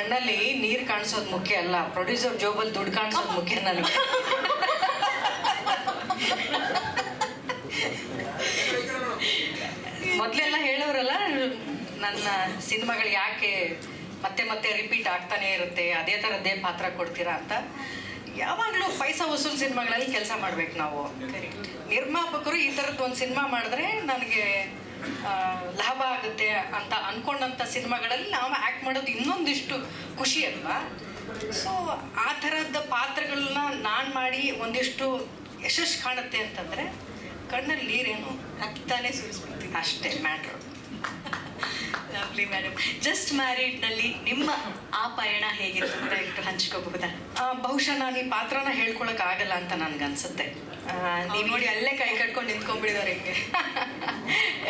ಕಣ್ಣಲ್ಲಿ ನೀರು ಕಾಣಿಸೋದು ಮುಖ್ಯ ಅಲ್ಲ. ಪ್ರೊಡ್ಯೂಸರ್ ಜೋಬಲ್ ದುಡ್ಡು ಕಾಣಿಸೋದು ಮುಖ್ಯ ನನಗೆ. ಮೊದಲೆಲ್ಲ ಹೇಳೋರಲ್ಲ ನನ್ನ ಸಿನಿಮಾಗಳು ಯಾಕೆ ಮತ್ತೆ ಮತ್ತೆ ರಿಪೀಟ್ ಆಗ್ತಾನೆ ಇರುತ್ತೆ ಅದೇ ಥರದ್ದೇ ಪಾತ್ರ ಕೊಡ್ತೀರಾ ಅಂತ. ಯಾವಾಗಲೂ ಪೈಸಾ ವಸೂಲ್ ಸಿನಿಮಾಗಳಲ್ಲಿ ಕೆಲಸ ಮಾಡ್ಬೇಕು ನಾವು. ನಿರ್ಮಾಪಕರು ಈ ಥರದ್ದು ಒಂದು ಸಿನಿಮಾ ಮಾಡಿದ್ರೆ ನನಗೆ ಲಾಭ ಆಗುತ್ತೆ ಅಂತ ಅನ್ಕೊಂಡಂಥ ಸಿನಿಮಾಗಳಲ್ಲಿ ನಾವು ಆ್ಯಕ್ಟ್ ಮಾಡೋದು ಇನ್ನೊಂದಿಷ್ಟು ಖುಷಿ ಅಲ್ವಾ? ಸೊ ಆ ಥರದ ಪಾತ್ರಗಳನ್ನ ನಾನು ಮಾಡಿ ಒಂದಿಷ್ಟು ಯಶಸ್ಸು ಕಾಣುತ್ತೆ ಅಂತಂದರೆ ಕಣ್ಣಲ್ಲಿ ನೀರೇನು ಹತ್ತಾನೇ ಸುರಿಸ್ಬಿಡ್ತೀನಿ ಅಷ್ಟೇ, ಮ್ಯಾಟ್ರು. ಲವ್ಲಿ ಮೇಡಮ್ ಜಸ್ಟ್ ಮ್ಯಾರಿಡ್ನಲ್ಲಿ ನಿಮ್ಮ ಆ ಪಯಣ ಹೇಗಿತ್ತು ದಯವಿಟ್ಟು ಹಂಚ್ಕೋಬಹುದಾ ಬಹುಶಃ ನಾನು ಈ ಪಾತ್ರನ ಹೇಳ್ಕೊಳಕ್ ಆಗಲ್ಲ ಅಂತ ನನ್ಗನ್ಸುತ್ತೆ. ನೀವು ನೋಡಿ ಅಲ್ಲೇ ಕೈ ಕಟ್ಕೊಂಡು ನಿಂತ್ಕೊಂಡ್ಬಿಡಿದವ್ರೆ.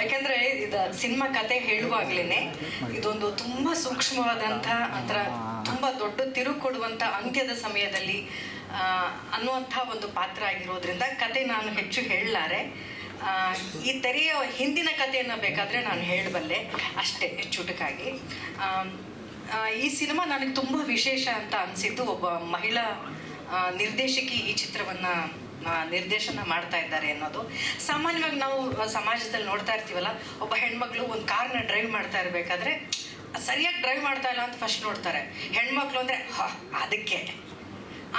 ಯಾಕಂದ್ರೆ ಇದು ಸಿನಿಮಾ ಕತೆ ಹೇಳುವಾಗ್ಲೇನೆ ಇದೊಂದು ತುಂಬಾ ಸೂಕ್ಷ್ಮವಾದಂತ ಅಂತರ ತುಂಬಾ ದೊಡ್ಡ ತಿರು ಕೊಡುವಂಥ ಅಂತ್ಯದ ಸಮಯದಲ್ಲಿ ಅನ್ನುವಂಥ ಒಂದು ಪಾತ್ರ ಆಗಿರೋದ್ರಿಂದ ಕತೆ ನಾನು ಹೆಚ್ಚು ಹೇಳಲಾರೆ. ಈ ತೆರೆಯ ಹಿಂದಿನ ಕಥೆಯನ್ನು ಬೇಕಾದರೆ ನಾನು ಹೇಳಬಲ್ಲೆ, ಅಷ್ಟೇ ಚುಟುಕಾಗಿ. ಈ ಸಿನಿಮಾ ನನಗೆ ತುಂಬ ವಿಶೇಷ ಅಂತ ಅನಿಸಿದ್ದು ಒಬ್ಬ ಮಹಿಳಾ ನಿರ್ದೇಶಕಿ ಈ ಚಿತ್ರವನ್ನು ನಿರ್ದೇಶನ ಮಾಡ್ತಾ ಇದ್ದಾರೆ ಅನ್ನೋದು. ಸಾಮಾನ್ಯವಾಗಿ ನಾವು ಸಮಾಜದಲ್ಲಿ ನೋಡ್ತಾ ಇರ್ತೀವಲ್ಲ, ಒಬ್ಬ ಹೆಣ್ಮಕ್ಳು ಒಂದು ಕಾರ್ನ ಡ್ರೈವ್ ಮಾಡ್ತಾ ಇರಬೇಕಾದ್ರೆ, ಸರಿಯಾಗಿ ಡ್ರೈವ್ ಮಾಡ್ತಾ ಇಲ್ಲ ಅಂತ ಫಸ್ಟ್ ನೋಡ್ತಾರೆ. ಹೆಣ್ಮಕ್ಳು ಅಂದರೆ ಅದಕ್ಕೆ.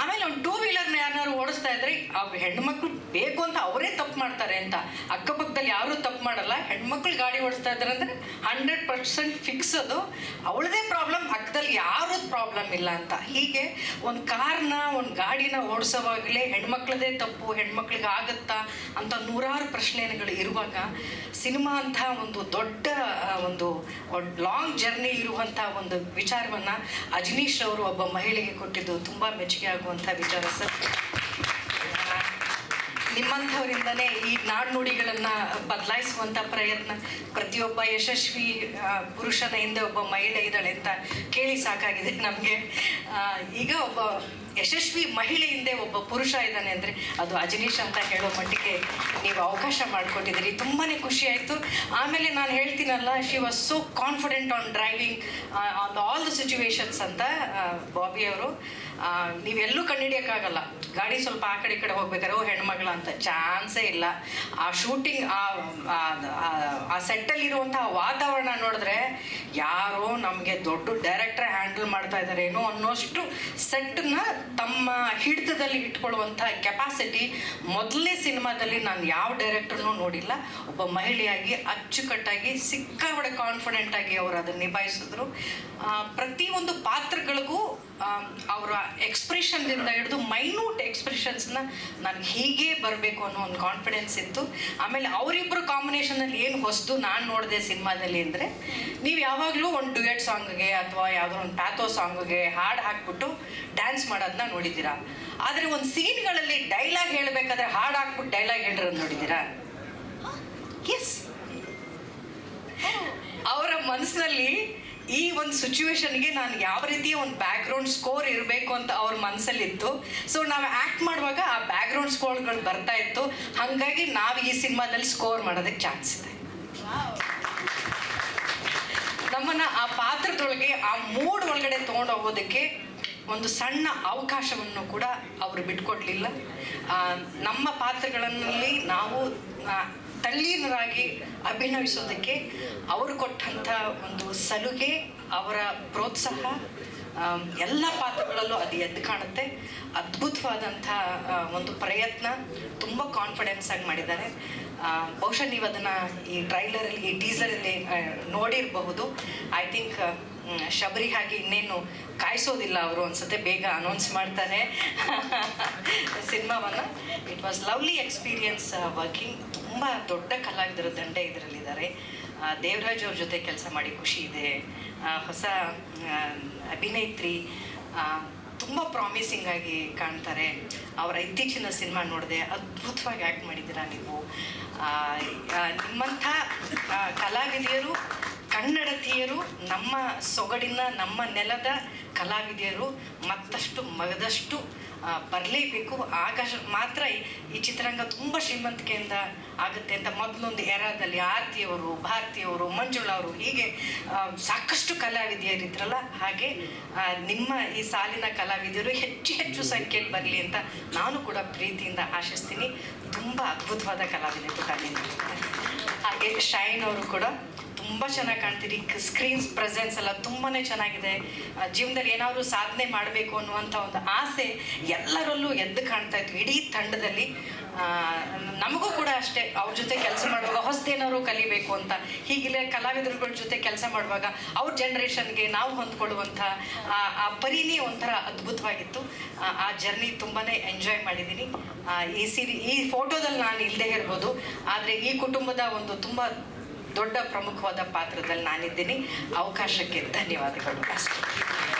ಆಮೇಲೆ ಒಂದು ಟೂ ವೀಲರ್ನ ಯಾರನ್ನಾರು ಓಡಿಸ್ತಾ ಇದ್ರೆ, ಆ ಹೆಣ್ಮಕ್ಳು ಬೇಕು ಅಂತ ಅವರೇ ತಪ್ಪು ಮಾಡ್ತಾರೆ ಅಂತ. ಅಕ್ಕಪಕ್ಕದಲ್ಲಿ ಯಾರೂ ತಪ್ಪು ಮಾಡಲ್ಲ. ಹೆಣ್ಮಕ್ಳು ಗಾಡಿ ಓಡಿಸ್ತಾ ಇದ್ದಾರೆ ಅಂದರೆ ಹಂಡ್ರೆಡ್ ಪರ್ಸೆಂಟ್ ಫಿಕ್ಸ್ ಅದು. ಅವಳದೇ ಪ್ರಾಬ್ಲಮ್ ಅಕ್ಕದಲ್ಲಿ ಯಾರು ಪ್ರಾಬ್ಲಮ್ ಇಲ್ಲ ಅಂತ. ಹೀಗೆ ಒಂದು ಕಾರ್ನ, ಒಂದು ಗಾಡಿನ ಓಡಿಸೋವಾಗಲೇ ಹೆಣ್ಮಕ್ಳದೇ ತಪ್ಪು, ಹೆಣ್ಮಕ್ಳಿಗೆ ಆಗುತ್ತಾ ಅಂತ ನೂರಾರು ಪ್ರಶ್ನೆಗಳು ಇರುವಾಗ ಸಿನಿಮಾ ಅಂತ ಒಂದು ದೊಡ್ಡ ಒಂದು ಲಾಂಗ್ ಜರ್ನಿ ಇರುವಂಥ ಒಂದು ವಿಚಾರವನ್ನು ಅಜನೀಶ್ ಅವರು ಒಬ್ಬ ಮಹಿಳೆಗೆ ಕೊಟ್ಟಿದ್ದು ತುಂಬ ಮೆಚ್ಚುಗೆ ಆಗುವಂಥ ವಿಚಾರ ಸರ್. ಆ, ನಿಮ್ಮಂಥವರಿಂದನೇ ಈ ನಾಣ್ಣುಡಿಗಳನ್ನು ಬದಲಾಯಿಸುವಂಥ ಪ್ರಯತ್ನ. ಪ್ರತಿಯೊಬ್ಬ ಯಶಸ್ವಿ ಪುರುಷನ ಹಿಂದೆ ಒಬ್ಬ ಮಹಿಳೆ ಇದ್ದಾಳೆ ಅಂತ ಕೇಳಿ ಸಾಕಾಗಿದೆ ನಮಗೆ. ಈಗ ಒಬ್ಬ ಯಶಸ್ವಿ ಮಹಿಳೆ ಹಿಂದೆ ಒಬ್ಬ ಪುರುಷ ಇದ್ದಾನೆ ಅಂದರೆ ಅದು ಅಜನೀಶ್ ಅಂತ ಹೇಳೋ ಮಟ್ಟಿಗೆ ನೀವು ಅವಕಾಶ ಮಾಡಿಕೊಟ್ಟಿದ್ದೀರಿ. ತುಂಬಾ ಖುಷಿ ಆಯಿತು. ಆಮೇಲೆ ನಾನು ಹೇಳ್ತೀನಲ್ಲ she was so confident on driving on all the situations ಅಂತ ಬಾಬಿ ಅವರು. ನೀವೆಲ್ಲೂ ಕಂಡುಹಿಡಿಯೋಕ್ಕಾಗಲ್ಲ ಗಾಡಿ ಸ್ವಲ್ಪ ಆ ಕಡೆ ಈ ಕಡೆ ಹೋಗ್ಬೇಕಾದ್ರೆ, ಓ, ಹೆಣ್ಮಗಳ ಅಂತ ಚಾನ್ಸೇ ಇಲ್ಲ. ಆ ಶೂಟಿಂಗ್ ಆ ಸೆಟ್ಟಲ್ಲಿರುವಂಥ ವಾತಾವರಣ ನೋಡಿದ್ರೆ ಯಾರೋ ನಮಗೆ ದೊಡ್ಡ ಡೈರೆಕ್ಟರ್ ಹ್ಯಾಂಡಲ್ ಮಾಡ್ತಾ ಇದ್ದಾರೆ ಏನೋ ಅನ್ನೋಷ್ಟು ಸೆಟ್ಟನ್ನ ತಮ್ಮ ಹಿಡಿತದಲ್ಲಿ ಇಟ್ಕೊಳ್ಳುವಂಥ ಕೆಪಾಸಿಟಿ ಮೊದಲನೇ ಸಿನಿಮಾದಲ್ಲಿ ನಾನು ಯಾವ ಡೈರೆಕ್ಟರ್ನೂ ನೋಡಿಲ್ಲ. ಒಬ್ಬ ಮಹಿಳೆಯಾಗಿ ಅಚ್ಚುಕಟ್ಟಾಗಿ, ಸಿಕ್ಕಾಪಡೆ ಕಾನ್ಫಿಡೆಂಟ್ ಆಗಿ ಅವರು ಅದನ್ನು ನಿಭಾಯಿಸಿದ್ರು. ಪ್ರತಿಯೊಂದು ಪಾತ್ರಗಳಿಗೂ ಅವರ ಎಕ್ಸ್ಪ್ರೆಷನ್ದಿಂದ ಹಿಡಿದು ಮೈನ್ಯೂಟ್ ಎಕ್ಸ್ಪ್ರೆಷನ್ಸ್ನ ನನಗೆ ಹೀಗೆ ಬರಬೇಕು ಅನ್ನೋ ಒಂದು ಕಾನ್ಫಿಡೆನ್ಸ್ ಇತ್ತು. ಆಮೇಲೆ ಅವರಿಬ್ಬರು ಕಾಂಬಿನೇಷನಲ್ಲಿ ಏನು ಹೊಸದು ನಾನು ನೋಡಿದೆ ಸಿನಿಮಾದಲ್ಲಿ ಅಂದರೆ, ನೀವು ಯಾವಾಗಲೂ ಒಂದು ಡ್ಯುಯೆಟ್ ಸಾಂಗ್ಗೆ ಅಥವಾ ಯಾವುದೋ ಒಂದು ಪ್ಯಾಥೋ ಸಾಂಗ್ಗೆ ಹಾಡು ಹಾಕ್ಬಿಟ್ಟು ಡ್ಯಾನ್ಸ್ ಮಾಡೋದನ್ನ ನೋಡಿದ್ದೀರಾ? ಆದರೆ ಒಂದು ಸೀನ್ಗಳಲ್ಲಿ ಡೈಲಾಗ್ ಹೇಳಬೇಕಾದ್ರೆ ಹಾಡ್ ಹಾಕ್ಬಿಟ್ಟು ಡೈಲಾಗ್ ಹೇಳಿರೋದು ನೋಡಿದ್ದೀರಾ? ಎಸ್ ಅವರ ಮನಸ್ಸಿನಲ್ಲಿ ಈ ಒಂದು ಸಿಚುವೇಶನ್ಗೆ ನಾನು ಯಾವ ರೀತಿಯ ಒಂದು ಬ್ಯಾಕ್ಗ್ರೌಂಡ್ ಸ್ಕೋರ್ ಇರಬೇಕು ಅಂತ ಅವ್ರ ಮನಸ್ಸಲ್ಲಿತ್ತು ಸೊ ನಾವು ಆ್ಯಕ್ಟ್ ಮಾಡುವಾಗ ಆ ಬ್ಯಾಕ್ಗ್ರೌಂಡ್ ಸ್ಕೋರ್ಗಳು ಬರ್ತಾ ಇತ್ತು. ಹಾಗಾಗಿ ನಾವು ಈ ಸಿನಿಮಾದಲ್ಲಿ ಸ್ಕೋರ್ ಮಾಡೋದಕ್ಕೆ ಚಾನ್ಸ್ ಇದೆ. ನಮ್ಮನ್ನ ಆ ಪಾತ್ರದೊಳಗೆ ಆ ಮೂಡ್ ಒಳಗಡೆ ತೊಗೊಂಡು ಹೋಗೋದಕ್ಕೆ ಒಂದು ಸಣ್ಣ ಅವಕಾಶವನ್ನು ಕೂಡ ಅವರು ಬಿಟ್ಕೊಡ್ಲಿಲ್ಲ. ನಮ್ಮ ಪಾತ್ರಗಳಲ್ಲಿ ನಾವು ತಲ್ಲೀನರಾಗಿ ಅಭಿನಯಿಸೋದಕ್ಕೆ ಅವರು ಕೊಟ್ಟಂಥ ಒಂದು ಸಲುಗೆ, ಅವರ ಪ್ರೋತ್ಸಾಹ ಎಲ್ಲ ಪಾತ್ರಗಳಲ್ಲೂ ಅದು ಎದ್ದು ಕಾಣುತ್ತೆ. ಅದ್ಭುತವಾದಂಥ ಒಂದು ಪ್ರಯತ್ನ ತುಂಬ ಕಾನ್ಫಿಡೆನ್ಸ್ ಆಗಿ ಮಾಡಿದ್ದಾರೆ. ಬಹುಶಃ ನೀವು ಅದನ್ನು ಈ ಟ್ರೈಲರಲ್ಲಿ ಈ ಟೀಸರಲ್ಲಿ ನೋಡಿರಬಹುದು. ಐ ಥಿಂಕ್ ಶಬರಿ ಹಾಗೆ ಇನ್ನೇನು ಕಾಯಿಸೋದಿಲ್ಲ ಅವರು ಅನ್ಸುತ್ತೆ ಬೇಗ ಅನೌನ್ಸ್ ಮಾಡ್ತಾರೆ ಸಿನಿಮಾವನ್ನು. It was lovely experience working ತುಂಬ ದೊಡ್ಡ ಕಲಾವಿದರ ದಂಡೆ ಇದರಲ್ಲಿದ್ದಾರೆ. ದೇವರಾಜ್ ಅವ್ರ ಜೊತೆ ಕೆಲಸ ಮಾಡಿ ಖುಷಿ ಇದೆ. ಹೊಸ ಅಭಿನೇತ್ರಿ ತುಂಬ ಪ್ರಾಮಿಸಿಂಗ್ ಆಗಿ ಕಾಣ್ತಾರೆ. ಅವರ ಇತ್ತೀಚಿನ ಸಿನಿಮಾ ನೋಡಿದೆ ಅದ್ಭುತವಾಗಿ ಆ್ಯಕ್ಟ್ ಮಾಡಿದ್ದೀರಾ ನೀವು. ನಿಮ್ಮಂಥ ಕಲಾವಿದೆಯರು ಕನ್ನಡತಿಯರು ನಮ್ಮ ಸೊಗಡಿನ, ನಮ್ಮ ನೆಲದ ಕಲಾವಿದೆಯರು ಮತ್ತಷ್ಟು ಮಗದಷ್ಟು ಬರಲೇಬೇಕು. ಆಗ ಮಾತ್ರ ಈ- ಚಿತ್ರರಂಗ ತುಂಬ ಶ್ರೀಮಂತಿಕೆಯಿಂದ ಆಗುತ್ತೆ ಅಂತ ಮೊದಲೊಂದು ಎರಾದಲ್ಲಿ ಆರತಿಯವರು, ಭಾರತಿಯವರು, ಮಂಜುಳವರು ಹೀಗೆ ಸಾಕಷ್ಟು ಕಲಾವಿದೆಯರಿದ್ರಲ್ಲ. ಹಾಗೆ ನಿಮ್ಮ ಈ ಸಾಲಿನ ಕಲಾವಿದರು ಹೆಚ್ಚು ಹೆಚ್ಚು ಸಂಖ್ಯೆಯಲ್ಲಿ ಬರಲಿ ಅಂತ ನಾನು ಕೂಡ ಪ್ರೀತಿಯಿಂದ ಆಶಿಸ್ತೀನಿ. ತುಂಬ ಅದ್ಭುತವಾದ ಕಲಾವಿದರು ಹಾಗೆ ಶೈನ್ ಅವರು ಕೂಡ ತುಂಬ ಚೆನ್ನಾಗಿ ಕಾಣ್ತೀರಿ. ಸ್ಕ್ರೀನ್ಸ್ ಪ್ರೆಸೆನ್ಸ್ ಎಲ್ಲ ತುಂಬಾ ಚೆನ್ನಾಗಿದೆ. ಜೀವನದಲ್ಲಿ ಏನಾದರೂ ಸಾಧನೆ ಮಾಡಬೇಕು ಅನ್ನುವಂಥ ಒಂದು ಆಸೆ ಎಲ್ಲರಲ್ಲೂ ಎದ್ದು ಕಾಣ್ತಾ ಇತ್ತು. ಇಡೀ ತಂಡದಲ್ಲಿ. ನಮಗೂ ಕೂಡ ಅಷ್ಟೇ. ಅವ್ರ ಜೊತೆ ಕೆಲಸ ಮಾಡುವಾಗ ಹೊಸದೇನಾದ್ರು ಕಲಿಬೇಕು ಅಂತ. ಹೀಗಿಲ್ಲ, ಕಲಾವಿದರುಗಳ ಜೊತೆ ಕೆಲಸ ಮಾಡುವಾಗ ಅವ್ರ ಜನ್ರೇಷನ್ಗೆ ನಾವು ಹೊಂದ್ಕೊಳ್ಳುವಂಥ ಆ- ಪರಿನೇ ಒಂಥರ ಅದ್ಭುತವಾಗಿತ್ತು. ಆ ಜರ್ನಿ ತುಂಬಾ ಎಂಜಾಯ್ ಮಾಡಿದ್ದೀನಿ. ಈ ಸಿರಿ ಈ ಫೋಟೋದಲ್ಲಿ ನಾನು ಇಲ್ಲದೆ ಇರ್ಬೋದು. ಆದರೆ ಈ ಕುಟುಂಬದ ಒಂದು ತುಂಬ ದೊಡ್ಡ ಪ್ರಮುಖವಾದ ಪಾತ್ರದಲ್ಲಿ ನಾನಿದ್ದೀನಿ. ಅವಕಾಶಕ್ಕೆ ಧನ್ಯವಾದಗಳು. ಅಷ್ಟೇ.